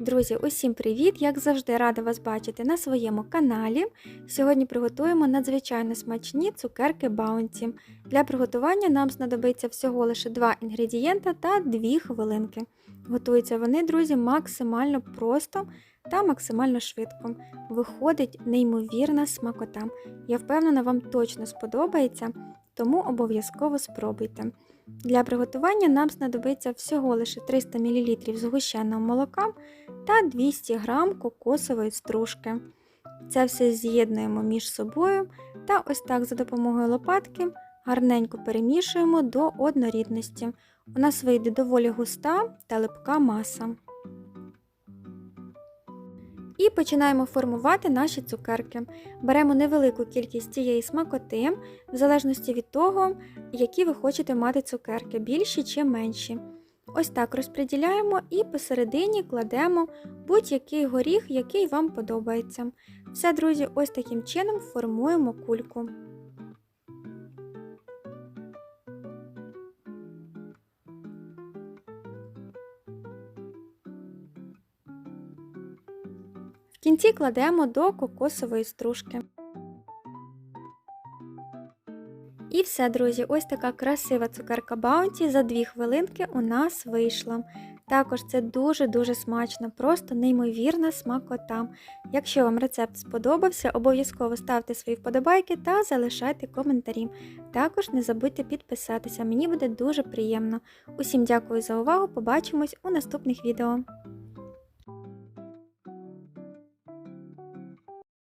Друзі, усім привіт! Як завжди, рада вас бачити на своєму каналі. Сьогодні приготуємо надзвичайно смачні цукерки Баунті. Для приготування нам знадобиться всього лише 2 інгредієнта та 2 хвилинки. Готуються вони, друзі, максимально просто та максимально швидко. Виходить неймовірна смакота. Я впевнена, вам точно сподобається, тому обов'язково спробуйте. Для приготування нам знадобиться всього лише 300 мл згущеного молока та 200 г кокосової стружки. Це все з'єднуємо між собою та ось так за допомогою лопатки гарненько перемішуємо до однорідності. У нас вийде доволі густа та липка маса. І починаємо формувати наші цукерки. Беремо невелику кількість цієї смакоти, в залежності від того, які ви хочете мати цукерки, більші чи менші. Ось так розподіляємо і посередині кладемо будь-який горіх, який вам подобається. Все, друзі, ось таким чином формуємо кульку. Кінці кладемо до кокосової стружки. І все, друзі, ось така красива цукерка Баунті за 2 хвилинки у нас вийшла. Також це дуже-дуже смачно, просто неймовірна смакота. Якщо вам рецепт сподобався, обов'язково ставте свої вподобайки та залишайте коментарі. Також не забудьте підписатися, мені буде дуже приємно. Усім дякую за увагу, побачимось у наступних відео.